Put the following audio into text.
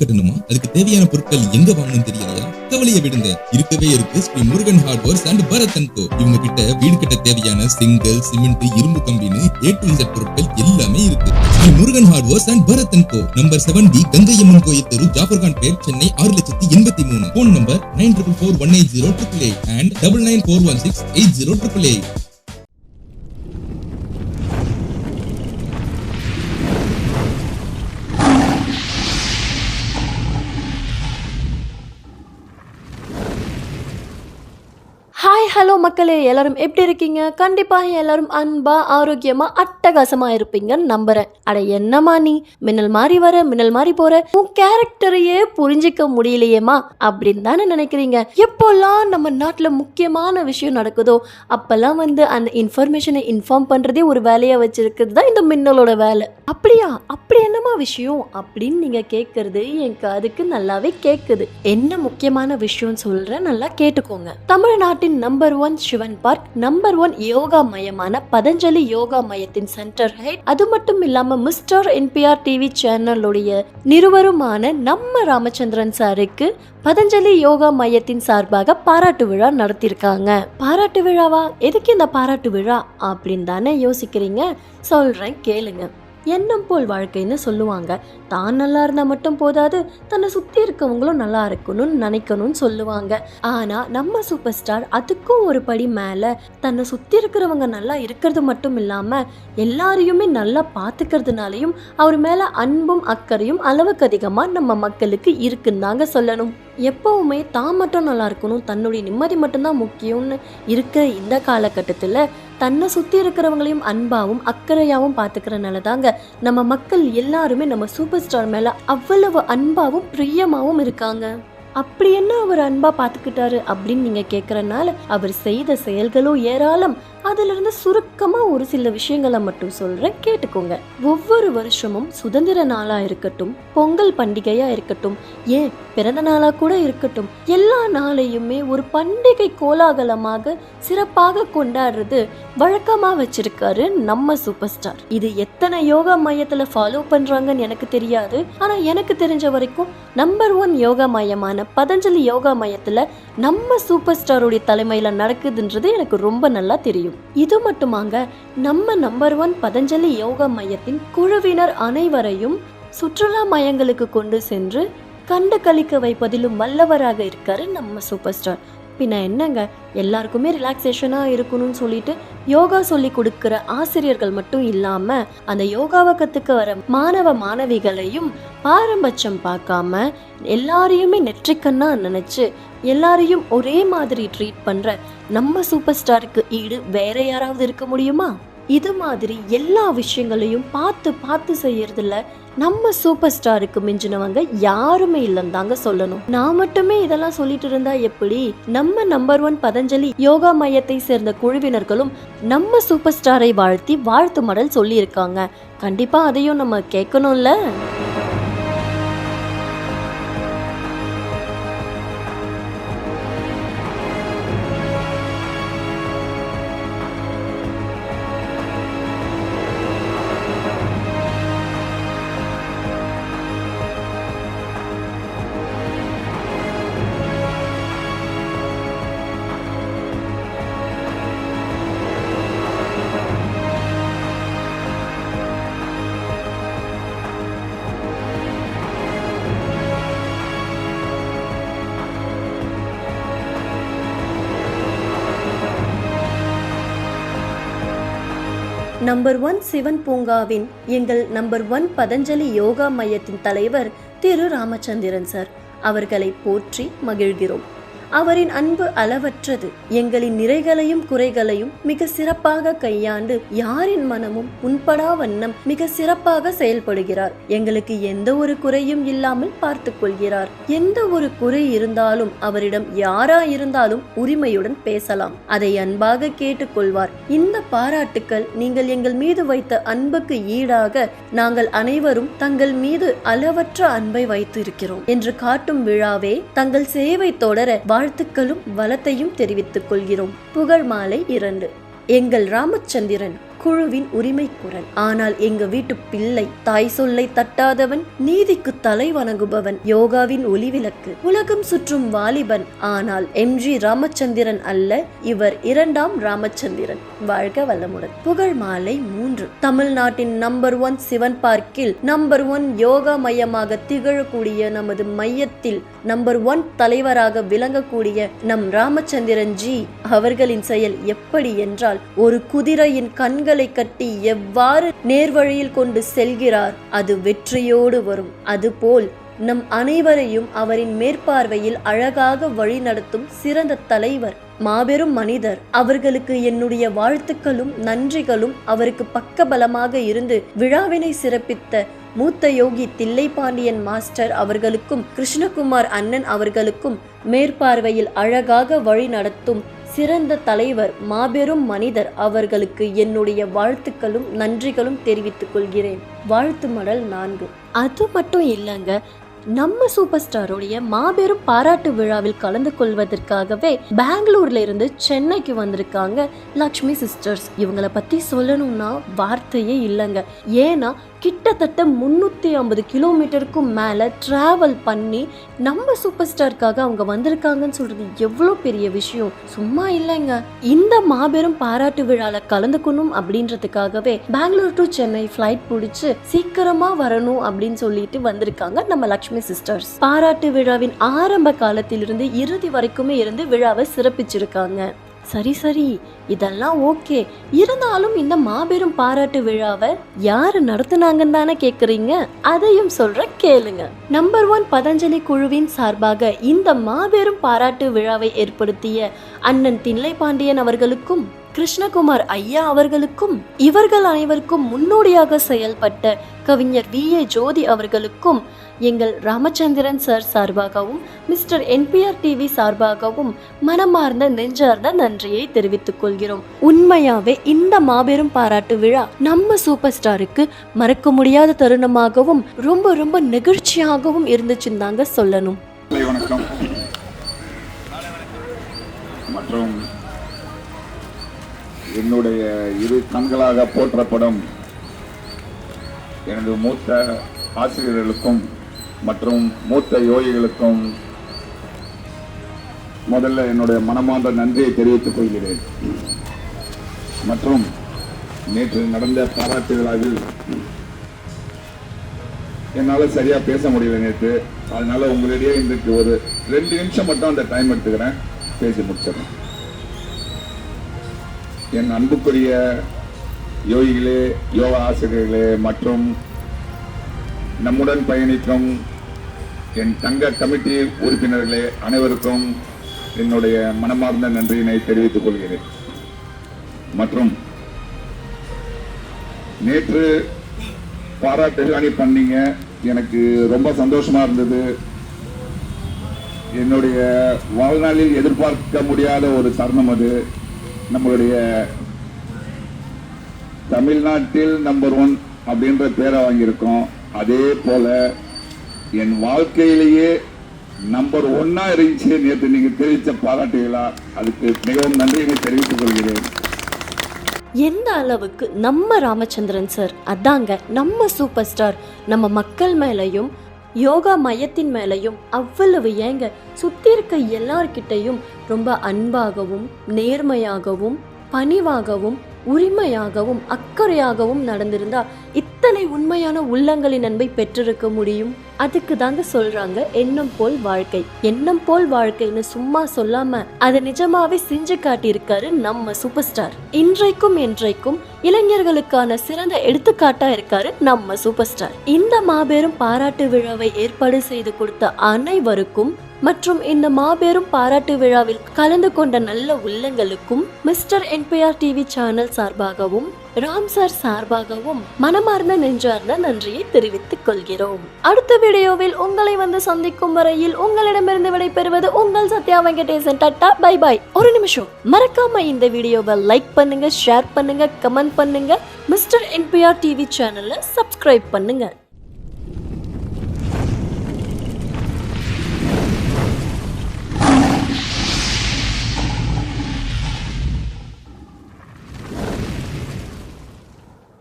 கட்டணுமா? அதுக்கு தேவையான பொருட்கள் எங்க வாங்கணும் தெரியலையா? கவலையை விடுங்க. இருக்கவே இருக்கு Shri Murugan hardwares and Bharat and co. இவங்க கிட்ட வீடு கட்ட தேவையான செங்கல் சிமெண்ட் இரும்பு கம்பின்னு ஏ டு இசட் பொருட்கள் எல்லாமே இருக்கு. Shri Murugan hardwares and Bharat and co. Number seven T Gangaiamman கோயில் தெரு ஜாஃபர்கான் பேர் சென்னை ஆறு லட்சத்தி எண்பத்தி மூணு. Phone number nine triple four one eight zero triple eight and double nine four one six eight zero triple eight hello மக்களே எல்லாரும் எப்படி இருக்கீங்க? கண்டிப்பாக எல்லாரும் அன்பா ஆரோக்கியமா அட்டகாசமா இருப்பீங்கன்னு நம்புறேன். அட என்னம்மா நீ? மின்னல் மாறி வர மின்னல் மாறி போற. உன் கேரக்டரையே புரிஞ்சிக்க முடியலையேம்மா? அப்படின்னு தானே நினைக்கிறீங்க. எப்போல்லாம் நம்ம நாட்டில் முக்கியமான விஷயம் நடக்குதோ அப்பெல்லாம் வந்து அந்த இன்ஃபர்மேஷனை இன்ஃபார்ம் பண்றதே ஒரு வேலையா வச்சிருக்கிறது தான் இந்த மின்னலோட வேலை. அப்படியா? அப்படி என்னம்மா விஷயம்? அப்படின்னு நீங்க கேட்கறது எனக்கு அதுக்கு நல்லாவே கேட்குது என்ன முக்கியமான விஷயம் சொல்ற நல்லா கேட்டுக்கோங்க. தமிழ்நாட்டின் number number one Sivan park number one yoga மையமான பதஞ்சலி யோகா மையத்தின் சென்டர் ஹெட் அது மட்டும் இல்லாம மிஸ்டர் என்பிஆர் டிவி சேனலுடைய நிறுவருமான நம்ம ராமச்சந்திரன் சாருக்கு பதஞ்சலி யோகா மையத்தின் சார்பாக பாராட்டு விழா நடத்தியிருக்காங்க பாராட்டு விழாவா? எதுக்கு இந்த பாராட்டு விழா? அப்படின்னு தானே யோசிக்கிறீங்க? சொல்றேன் கேளுங்க. எண்ணம் போல் வாழ்க்கைன்னு சொல்லுவாங்க. தான் நல்லா இருந்தால் மட்டும் போதாது தன்னை சுற்றி இருக்கவங்களும் நல்லா இருக்கணும்னு நினைக்கணும்னு சொல்லுவாங்க. ஆனால் நம்ம சூப்பர் ஸ்டார் அதுக்கும் ஒரு படி மேலே தன்னை சுற்றி இருக்கிறவங்க நல்லா இருக்கிறது மட்டும் இல்லாமல் எல்லாரையுமே நல்லா பார்த்துக்கிறதுனாலையும் அவர் மேலே அன்பும் அக்கறையும் அளவுக்கு அதிகமாக நம்ம மக்களுக்கு இருக்குன்னு தாங்க சொல்லணும். எப்பவுமே தான் மட்டும் நல்லா இருக்கணும் தன்னுடைய நிம்மதி மட்டும்தான் முக்கியம்னு இருக்கிற இந்த காலகட்டத்தில் தன்னை சுற்றி இருக்கிறவங்களையும் அன்பாகவும் அக்கறையாகவும் பார்த்துக்கிறனால தாங்க நம்ம மக்கள் எல்லாருமே நம்ம சூப்பர் ஸ்டார் மேலே அவ்வளவு அன்பாகவும் பிரியமாகவும் இருக்காங்க. அப்படி என்ன அவர் அன்பா பார்த்துக்கிட்டாரு அப்படின்னு நீங்க கேட்கறனால அவர் செய்த செயல்களும் ஏராளம். அதுல இருந்து சுருக்கமா ஒரு சில விஷயங்களை மட்டும் சொல்றேன் கேட்டுக்கோங்க. ஒவ்வொரு வருஷமும் சுதந்திர நாளா இருக்கட்டும் பொங்கல் பண்டிகையா இருக்கட்டும் ஏன் பிறந்த நாளா கூட இருக்கட்டும் எல்லா நாளையுமே ஒரு பண்டிகை கோலாகலமாக சிறப்பாக கொண்டாடுறது வழக்கமா வச்சிருக்காரு நம்ம சூப்பர் ஸ்டார். இது எத்தனை யோகா மையத்துல ஃபாலோ பண்றாங்கன்னு எனக்கு தெரியாது. ஆனா எனக்கு தெரிஞ்ச வரைக்கும் நம்பர் ஒன் யோகா மையமான பதஞ்சலி யோகா மையத்தில் நம்ம சூப்பர் ஸ்டாருடைய தலைமையில் நடக்குதுன்றது எனக்கு ரொம்ப நல்லா தெரியும். இது மட்டுமாங்க நம்ம நம்பர் ஒன் பதஞ்சலி யோகா மையத்தின் குழுவினர் அனைவரையும் சுற்றுலா மையங்களுக்கு கொண்டு சென்று கண்டு கழிக்க வைப்பதிலும் வல்லவராக இருக்காரு நம்ம சூப்பர் ஸ்டார். பின்ன என்னங்க? எல்லாருக்குமே ரிலாக்ஸேஷனாக இருக்கணும்னு சொல்லிட்டு யோகா சொல்லி கொடுக்குற ஆசிரியர்கள் மட்டும் இல்லாமல் அந்த யோகாவை கற்றுக்க வர மாணவ மாணவிகளையும் பாரபட்சம் பார்க்காம எல்லாரையுமே நெற்றிக்கண்ணா நினச்சி எல்லாரையும் ஒரே மாதிரி ட்ரீட் பண்ணுற நம்ம சூப்பர் ஸ்டாருக்கு ஈடு வேற யாராவது இருக்க முடியுமா? இது மாதிரி எல்லா விஷயங்களையும் பார்த்து பார்த்து செய்யறதுல நம்ம சூப்பர் ஸ்டாருக்கு மிஞ்சினவங்க யாருமே இல்லைன்னு தாங்க சொல்லணும். நான் மட்டுமே இதெல்லாம் சொல்லிட்டு இருந்தா எப்படி? நம்ம நம்பர் ஒன் பதஞ்சலி யோகா மையத்தை சேர்ந்த குழுவினர்களும் நம்ம சூப்பர் ஸ்டாரை வாழ்த்தி வாழ்த்து மடல் சொல்லியிருக்காங்க. கண்டிப்பா அதையும் நம்ம கேட்கணும்ல? நம்பர் ஒன் சிவன் பூங்காவின் எங்கள் நம்பர் ஒன் பதஞ்சலி யோகா மையத்தின் தலைவர் திரு ராமச்சந்திரன் சார் அவர்களை போற்றி மகிழ்கிறோம். அவரின் அன்பு அளவற்றது. எங்களின் நிறைகளையும் குறைகளையும் மிக சிறப்பாக கையாண்டு யாரின் மனமும் உண்படா வண்ணம் மிக சிறப்பாக செயல்படுகிறார். எங்களுக்கு எந்த ஒரு குறையும் இல்லாமல் பார்த்து கொள்கிறார். எந்த ஒரு குறை இருந்தாலும் அவரிடம் யாரா இருந்தாலும் உரிமையுடன் பேசலாம். அதை அன்பாக கேட்டுக்கொள்வார் இந்த பாராட்டுக்கள் நீங்கள் எங்கள் மீது வைத்த அன்புக்கு ஈடாக நாங்கள் அனைவரும் தங்கள் மீது அளவற்ற அன்பை வைத்து இருக்கிறோம் என்று காட்டும் விழாவே தங்கள் சேவை தொடர வாழ்த்துக்களும் வளத்தையும் தெரிவித்துக் கொள்கிறோம். புகழ் மாலை இரண்டு. எங்கள் ராமச்சந்திரன் குழுவின் உரிமை குரல் ஆனால் எங்க வீட்டு பிள்ளை தாய் சொல்லை தட்டாதவன் நீதிக்கு தலை வணங்குபவன் யோகாவின் ஒளிவிளக்கு உலகம் சுற்றும் வாலிபன். ஆனால் எம். ஜி. ராமச்சந்திரன் அல்ல இவர் இரண்டாம் ராமச்சந்திரன். வாழ்க வல்லமுடன் புகழ் மாலை மூன்று. தமிழ்நாட்டின் நம்பர் ஒன் சிவன் பார்க்கில் நம்பர் ஒன் யோகா மையமாக திகழக்கூடிய நமது மையத்தில் நம்பர் ஒன் தலைவராக விளங்கக்கூடிய நம் ராமச்சந்திரன் ஜி அவர்களின் செயல் எப்படி என்றால் ஒரு குதிரையின் கண்கள் கட்டி எவ்வாறு நேர்வழியில் கொண்டு செல்கிறார் அது வெற்றியோடு வரும். அதுபோல் நம் அனைவரையும் அவரின் மேற்பார்வையில் அழகாக வழிநடத்தும் சிறந்த தலைவர் மாபெரும் மனிதர். அவர்களுக்கு என்னுடைய வாழ்த்துக்களும் நன்றிகளும் அவருக்கு பக்கபலமாக இருந்து விழாவினை சிறப்பித்த மூத்த யோகி தில்லைபாண்டியன் மாஸ்டர் அவர்களுக்கும் கிருஷ்ணகுமார் அண்ணன் அவர்களுக்கும் மேற்பார்வையில் அழகாக வழி நடத்தும் சிறந்த தலைவர் மாபெரும் மனிதர் அவர்களுக்கு என்னுடைய வாழ்த்துக்களும் நன்றிகளும் தெரிவித்துக் கொள்கிறேன். வாழ்த்து மடல் நான்கு. அது மட்டும் இல்லைங்க நம்ம சூப்பர் ஸ்டாருடைய மாபெரும் பாராட்டு விழாவில் கலந்து கொள்வதற்காகவே பெங்களூர்ல இருந்து சென்னைக்கு வந்திருக்காங்க லக்ஷ்மி சிஸ்டர்ஸ். இவங்கள பத்தி சொல்லணும்னா வார்த்தையே இல்லைங்க. ஏன்னா கிட்டத்தட்ட முந்நூற்றி ஐம்பது கிலோமீட்டருக்கும் மேலே ட்ராவல் பண்ணி நம்ம சூப்பர் ஸ்டாருக்காக அவங்க வந்திருக்காங்கன்னு சொல்றது எவ்வளோ பெரிய விஷயம்? சும்மா இல்லைங்க. இந்த மாபெரும் பாராட்டு விழாவில் கலந்துக்கணும் அப்படின்றதுக்காகவே பெங்களூர் டு சென்னை ஃப்ளைட் பிடிச்சி சீக்கிரமாக வரணும் அப்படின்னு சொல்லிட்டு வந்திருக்காங்க நம்ம லக்ஷ்மி சிஸ்டர்ஸ் பாராட்டு விழாவின் ஆரம்ப காலத்திலிருந்து இறுதி வரைக்குமே இருந்து விழாவை சிறப்பிச்சிருக்காங்க. சரி சரி. இதெல்லாம் ஓகே. இருந்தாலும் இந்த மாபெரும் பாராட்டு விழாவை யார் நடத்துனாங்கன்னு தானே கேட்குறீங்க அதையும் சொல்ற கேளுங்க. நம்பர் ஒன் பதஞ்சலி குழுவின் சார்பாக இந்த மாபெரும் பாராட்டு விழாவை ஏற்படுத்திய அண்ணன் தில்லை பாண்டியன் அவர்களுக்கும் கிருஷ்ணகுமார் ஐயா அவர்களுக்கும் இவர்கள் அனைவருக்கும் முன்னோடியாக செயல்பட்ட கவிஞர் வி. ஏ. ஜோதி அவர்களுக்கும் எங்கள் ராமச்சந்திரன் சார் சார்பாகவும் மிஸ்டர் என்பிஆர் டிவி சார்பாகவும் மனமார்ந்த நெஞ்சார்ந்த நன்றியை தெரிவித்துக் கொள்கிறோம். உண்மையாவே இந்த மாபெரும் பாராட்டு விழா நம்ம சூப்பர் ஸ்டாருக்கு மறக்க முடியாத தருணமாகவும் ரொம்ப ரொம்ப நெகிழ்ச்சியாகவும் இருந்துச்சுன்னு தாங்க சொல்லணும். வணக்கம். மற்றும் என்னுடைய இரு கண்களாக போற்றப்படும் எனது மூத்த ஆசிரியர்களுக்கும் மற்றும் மூத்த யோகிகளுக்கும் முதல்ல என்னுடைய மனமார்ந்த நன்றியை தெரிவித்துக் கொள்கிறேன். மற்றும் நேற்று நடந்த பாராட்டு விழாவில் என்னால் சரியாக பேச முடியல நேற்று அதனால உங்களிடையே இன்றைக்கு ஒரு ரெண்டு நிமிஷம் மட்டும் அந்த டைம் எடுத்துக்கிறேன். பேசி முடிச்சிடறேன். என் அன்புக்குரிய யோகிகளே யோகா ஆசிரியர்களே மற்றும் நம்முடன் பயணிக்கும் என் தங்க கமிட்டி உறுப்பினர்களே அனைவருக்கும் என்னுடைய மனமார்ந்த நன்றியினை தெரிவித்துக் கொள்கிறேன். மற்றும் நேற்று பாராட்டுகாணி பண்ணீங்க. எனக்கு ரொம்ப சந்தோஷமா இருந்தது. என்னுடைய வாழ்நாளில் எதிர்பார்க்க முடியாத ஒரு தருணம் அது. நம்மளுடைய தமிழ்நாட்டில் நம்பர் ஒன் அப்படின்ற பேரை வாங்கியிருக்கோம். அதே போல என் வாழ்க்கையிலேயே நம்பர் ஒன்னா இருந்துச்சு நேற்று நீங்க தெரிவித்த பாராட்டுகளா. அதுக்கு மிகவும் நன்றியை தெரிவித்துக் கொள்கிறேன். எந்த அளவுக்கு நம்ம ராமச்சந்திரன் சார் அதாங்க நம்ம சூப்பர் ஸ்டார் நம்ம மக்கள் மேலையும் யோகா மையத்தின் மேலையும் அவ்வளவு ஏங்க சுத்தி இருக்க எல்லார்கிட்டையும் ரொம்ப அன்பாகவும் நேர்மையாகவும் பணிவாகவும் உரிமையாகவும் அக்கறையாகவும் நடந்திருந்தா இத்தனை உண்மையான உள்ளங்களின் அன்பை பெற்றிருக்க முடியும்? அதுக்கு தாங்க சொல்றாங்க எண்ணம் போல் வாழ்க்கை. எண்ணம் போல் வாழ்க்கைன்னு சும்மா சொல்லாம அதை நிஜமாவே செஞ்சு காட்டியிருக்காரு நம்ம சூப்பர் ஸ்டார் இன்றைக்கும் என்றைக்கும் இளைஞர்களுக்கான சிறந்த எடுத்துக்காட்டா இருக்காரு நம்ம சூப்பர் ஸ்டார் இந்த மாபெரும் பாராட்டு விழாவை ஏற்பாடு செய்து கொடுத்த அனைவருக்கும் மற்றும் இந்த மாபெரும் பாராட்டு விழாவில் கலந்து கொண்ட நல்ல உள்ளங்களுக்கும் மிஸ்டர் என்பிஆர் டிவி சேனல் சார்பாகவும் ராம் சார் சார்பாகவும் மனமார்ந்த நெஞ்சார்ந்த நன்றியை தெரிவித்துக் கொள்கிறோம். அடுத்த வீடியோவில் உங்களை வந்து சந்திக்கும் வரையில் உங்களிடமிருந்து விடைபெறுவது உங்கள் Sathya Venkatesan. Tata bye bye ஒரு நிமிஷம். மறக்காம இந்த வீடியோவை லைக் பண்ணுங்க ஷேர் பண்ணுங்க கமெண்ட் பண்ணுங்க. மிஸ்டர் என்பிஆர் டிவி சேனலை சப்ஸ்கிரைப் பண்ணுங்க.